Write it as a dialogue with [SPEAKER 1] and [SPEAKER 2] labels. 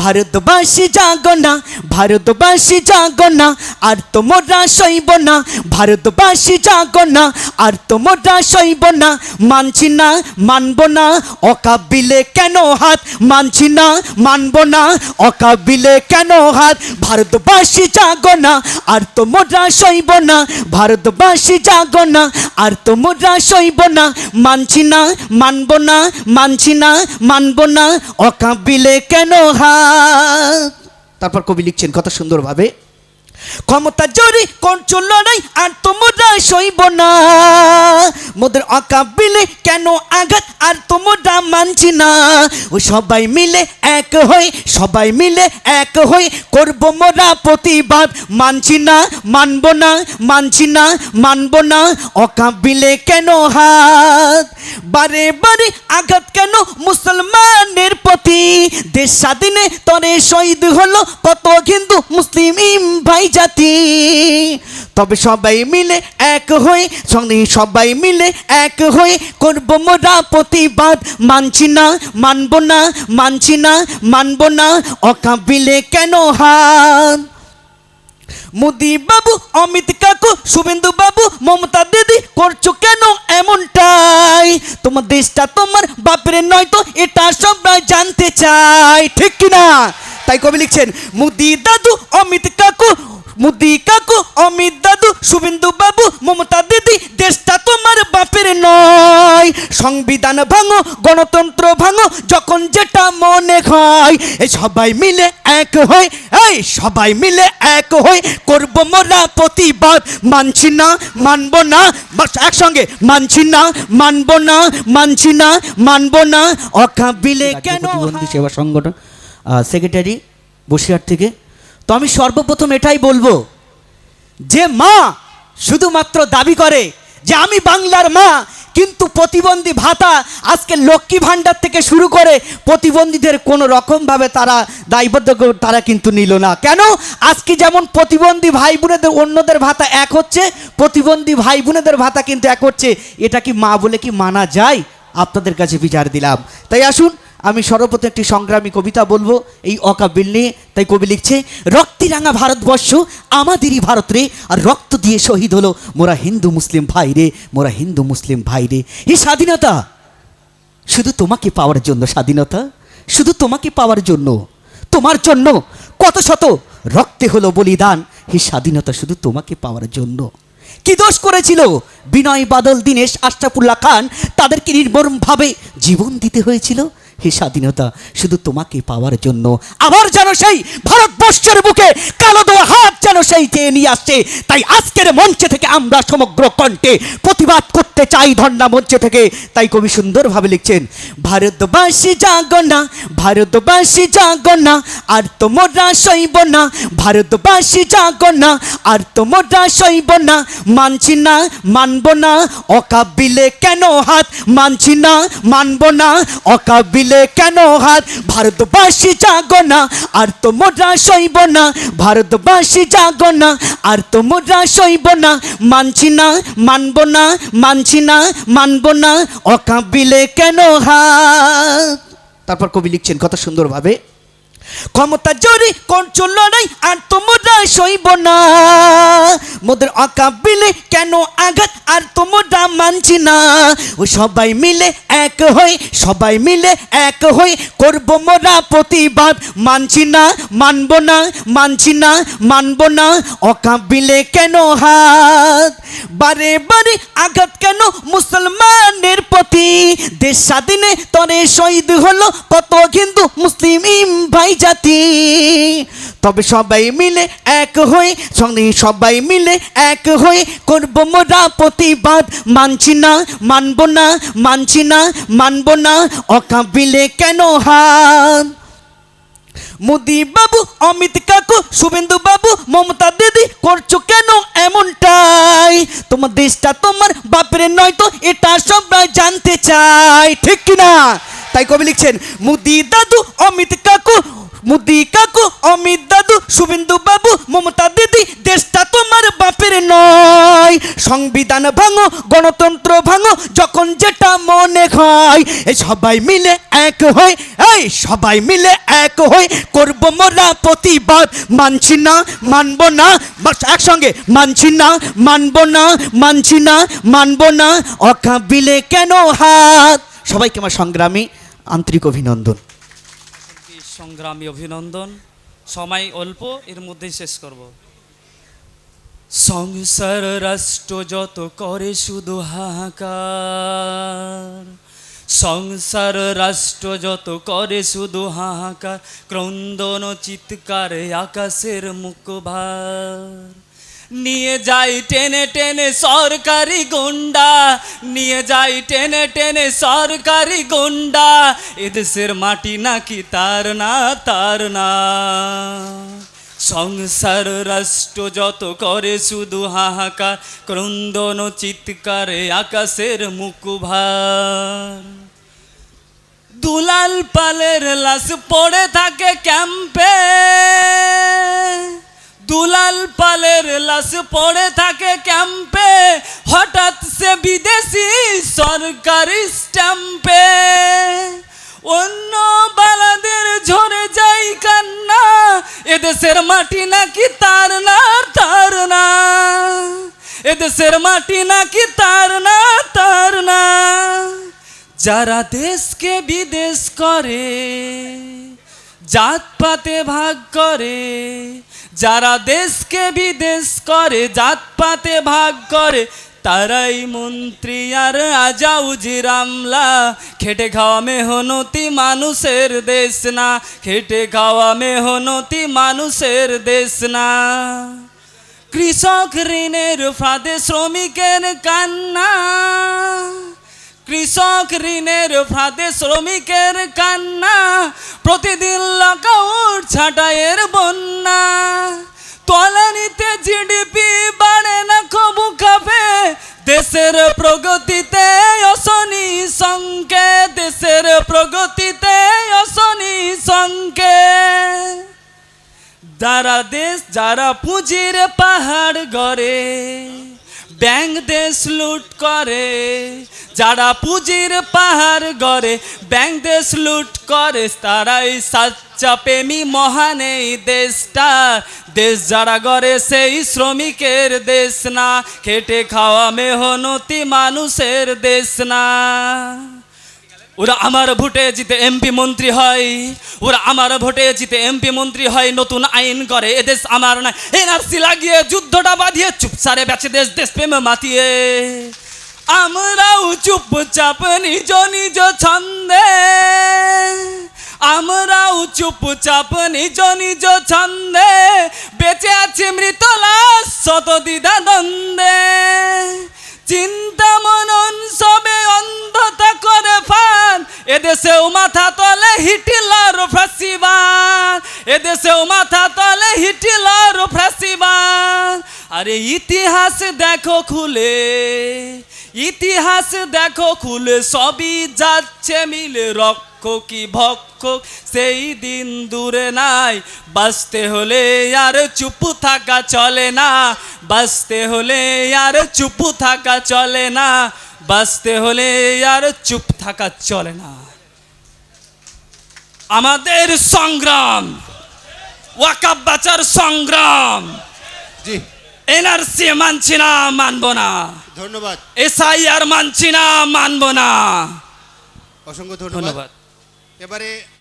[SPEAKER 1] ভারতবাসী জাগো না, ভারতবাসী জাগো না, আর তোমরা সইব না। ভারতবাসী জাগো না, আর তোমরা সইব না। মানছি না, মানব না, অকাবিলে কেন হাত? মানছি না, মানব না, অকাবিলে কেন হাত? ভারতবাসী জাগো না, আর তোমরা সইব না। ভারতবাসী জাগো না, আর তোমরা সইব না। মানছি না, মানব না, মানছি না, মানব না, অকাবিলে কেন হাত? তারপর কবি লিখছেন কত সুন্দরভাবে, ক্ষমতা জোরে করছ লড়াই আর তোমরা সইব না। মোদের অকাবিলে কেন আঘাত আর তোমরা মানছি না। ও সবাই মিলে এক হই, সবাই মিলে এক হই, করব মোরা প্রতিবাদ। মানছি না, মানব না, মানছি না, মানব না, অকাবিলে কেন হাত বারে বারে আঘাত কেন? মুসলমানের প্রতি দেশ স্বাধীনে তরে শহীদ হলো কত হিন্দু, মুসলিম ভাই জাতি। তবে সবাই মিলে এক হয়ে, সঙ্গে সবাই মিলে এক হয়ে করব মোরা প্রতিবাদ। মানছি না, মানব না, মানছি না, মানব না, অকাবিলে কেন হাত মোদি বাবু, অমিত কাকু, শুভেন্দু বাবু, মমতা দিদি, করছ কেন এমনটাই তোমার দেশটা তোমার বাপের নয় তো এটা সবাই জানতে চাই ঠিক কিনা? তাই কবি লিখছেন মুদি দাদু অমিত কাকু মুদি কাকু অমিত দাদু শুভেন্দু বাবু মমতা দিদি দেশটা তোমার বাপের নয়। সংবিধান ভাঙো গণতন্ত্র ভাঙো যখন যেটা মনে হয় এই সবাই মিলে এক হই এই সবাই মিলে এক হই করব মোরা প্রতিবাদ। মানছি না মানব না বাস একসঙ্গে মানছি না মানব না মানছি না মানব না অকাবিলে কেন সেবা সংগঠন সেক্রেটারি বসিরহাট থেকে। তো আমি সর্বপ্রথম এটাই বলব যে মা শুধুমাত্র দাবি করে যে আমি বাংলার মা, কিন্তু প্রতিবন্ধী ভাতা আজকে লক্ষ্মী ভাণ্ডার থেকে শুরু করে প্রতিবন্ধীদের কোনো রকমভাবে তারা দায়বদ্ধ তারা কিন্তু নিল না। কেন? আজকে যেমন প্রতিবন্ধী ভাই বোনেদের অন্যদের ভাতা এক হচ্ছে, প্রতিবন্ধী ভাই বোনেদের ভাতা কিন্তু এক হচ্ছে। এটা কি মা বলে কি মানা যায়? আপনাদের কাছে বিচার দিলাম। তাই আসুন আমি সর্বপ্রথম একটি সংগ্রামী কবিতা বলব, এই অকাবিল নিয়ে। তাই কবি লিখছে রক্তিরাঙা ভারতবর্ষ, আমাদেরই ভারত রে। আর রক্ত দিয়ে শহীদ হলো মোরা হিন্দু মুসলিম ভাই রে, মোরা হিন্দু মুসলিম ভাই রে। এই স্বাধীনতা, শুধু তোমাকে পাওয়ার জন্য স্বাধীনতা, শুধু তোমাকে পাওয়ার জন্য, তোমার জন্য কত শত রক্তে হলো বলিদান। হে স্বাধীনতা, শুধু তোমাকে পাওয়ার জন্য। কি দোষ করেছিল বিনয় বাদল, দীনেশ আশরাফুল্লাহ খান? তাদেরকে নির্মমভাবে জীবন দিতে হয়েছিল। হে স্বাধীনতা, শুধু তোমাকে পাওয়ার জন্য। আবার যেন সেই ভারতবর্ষের বুকে কালো দেওয়া হাত যেন সেই চেয়ে নিয়ে আসছে। তাই আজকের মঞ্চে থেকে আমরা সমগ্র কণ্ঠে প্রতিবাদ করতে চাই ধর্ণা মঞ্চে থেকে। তাই কবি সুন্দরভাবে লিখছেন, ভারতবাসী জাগো না, ভারতবাসী জাগো না, আর তোমরা সইব না। ভারতবাসী জাগো না, আর তোমরা সইব না। মানছি না, মানব না, অকাবিলে কেন হাত? মানছি না, মানব না, অকাবিলে কেন হাত ভারতবাসী জাগো না, আর তো তোমরা সইব না। ভারতবাসী জাগো না, আর তো তোমরা সইব না। মানছি না, মানব না, মানছি না, মানব না। অকাবিলে কেন হাত তারপর কবি লিখছেন, কত সুন্দরভাবে। ক্ষমতা জোরে করছ লড়াই আর তোমরা সইব না। মোদের অকাবিলে কেন আঘাত আর তোমরা মানছি না। ও সবাই মিলে এক হই, সবাই মিলে এক হই, করব মোরা প্রতিবাদ। মানছি না, মানব না, মানছি না, মানব না। অকাবিলে কেন হাত? বারে বারে আঘাত কেন মুসলমানের প্রতি? দেশ স্বাধীনে তরে শহীদ হলো কত হিন্দু, মুসলিম ভাই। জাতি। তবে সবাই মিলে এক হয়ে সঙ্গে সবাই মিলে এক হয়ে করব মোরা প্রতিবাদ, মানছি না, মানব না, মানছি না, মানব না, অকাবিলে কেন হাত মোদি বাবু, অমিত কাকু, শুভেন্দু বাবু, মমতা দিদি, করছ কেন এমনটাই? তোমার দেশটা তোমার, বাপের নয় তো, এটা সবাই জানতে চাই ঠিক কিনা? তাই কবি লিখছেন, মুদি দাদু, অমিত কাকু, মুদি কাকু, অমিত দাদু, শুভেন্দু বাবু, মমতা দিদি, দেশটা তোমার বাপের নয়। সংবিধান ভাঙো, গণতন্ত্র ভাঙো, যখন যেটা মনে হয়, এই সবাই মিলে এক হই, এই সবাই মিলে এক হই, করব মোরা প্রতিবাদ। মানছি না, মানবো না একসঙ্গে, মানছি না, মানবো না, মানছি না, মানবো না, অকাবিলে কেন হাত? সবাইকে আমার সংগ্রামী আন্তরিক অভিনন্দন।
[SPEAKER 2] সংগ্রামী অভিনন্দন। সময় অল্প, এর মধ্যেই শেষ করব। সংসার রাষ্ট্র যত করে শুধু হাহাকার, সংসার রাষ্ট্র যত করে শুধু হাহাকার, ক্রন্দন চিৎকারে আকাশের মুখভার নিয়ে যাই টেনে টেনে সরকারি গুন্ডা। নিয়ে যাই টেনে টেনে সরকারি গুন্ডা। এদেশের মাটি নাকি তার না তার না। সংসার রাষ্ট্র যত করে শুধু হাহাকার, ক্রন্দন চিৎকারে আকাশের মুখভার দুলাল পালের লাশ পড়ে থাকে ক্যাম্পে। দুলাল পালের লাশ পড়ে থাকে ক্যাম্পে। হঠাৎ সে বিদেশি সরকারি স্ট্যাম্পে। অন্য বালাদের ঝরে যাই কান্না। এদেশের মাটি নাকি তার না তার না। এদেশের মাটি নাকি তার না তার না। যারা দেশকে বিদেশ করে জাতপাতে ভাগ করে যারা দেশকে বিদেশ করে, জাতপাতে ভাগ করে, তারাই মন্ত্রী আর আজাউজি রামলা। খেটে খাওয়া মেহনতি মানুষের দেশ না, খেটে খাওয়া মেহনতি মানুষের দেশ না। কৃষক ঋণের ফাঁদে শ্রমিকের কান্না। কৃষক ঋণের ফাঁদে শ্রমিকের কান্না। প্রতিদিন লকআউট ছাটাইয়ের বন্যা। তলানিতে জিডিপি বাড়ে না কবু খাবে দেশের প্রগতিতে অশনি সংকে দেশের প্রগতিতে অশনি সংকে যারা দেশ, যারা পুঁজির পাহাড় গড়ে। ব্যাংক দেশ লুট করে, যারা পুঁজির পাহাড় গড়ে ব্যাংক দেশ লুট করে, তারাই সাচ্চা প্রেমী মহান এই দেশটা। দেশ যারা গড়ে, সেই শ্রমিকের দেশ না, খেটে খাওয়া মেহনতি মানুষের দেশ না। ওরা আমার ভোটে জিতে এমপি মন্ত্রী হয়। ওরা আমার ভোটে জিতে এমপি মন্ত্রী হয়। নতুন আইন করে এদেশ আমার না এনআরসি লাগিয়ে যুদ্ধটা বাঁধিয়ে চুপসারে বেঁচে দেশ দেশ প্রেমে মাতিয়ে। আমরাও চুপচাপ নিজ নিজ ছন্দে। আমরাও চুপচাপ নিজ নিজ ছন্দে। বেঁচে আছি মৃত লাশ শত দ্বিধা দ্বন্দ্বে চিন্তা মনন সবে এদেশেও মাথা তলে হিটলার ফাঁসিবান এদেশেও মাথা তলে হিটলার ফাঁসিবান আরে ইতিহাস দেখো খুলে, ইতিহাস দেখো খুলে, সবই যাচ্ছে মিলে রক্ষ কি ভক্ষ সেই দিন দূরে নাই। বাঁচতে হলে আর চুপ থাকা চলে না, বাঁচতে হলে আর চুপ থাকা চলে না। বাঁচতে হলে আর চুপ থাকা চলে না। আমাদের সংগ্রাম ওয়াকাব বাঁচার সংগ্রাম
[SPEAKER 3] জি।
[SPEAKER 2] এনআরসি মানছি না মানব না।
[SPEAKER 3] ধন্যবাদ।
[SPEAKER 2] এসআইআর মানছি না মানব না।
[SPEAKER 3] অসংখ্য ধন্যবাদ।
[SPEAKER 2] ধন্যবাদ।
[SPEAKER 3] এবারে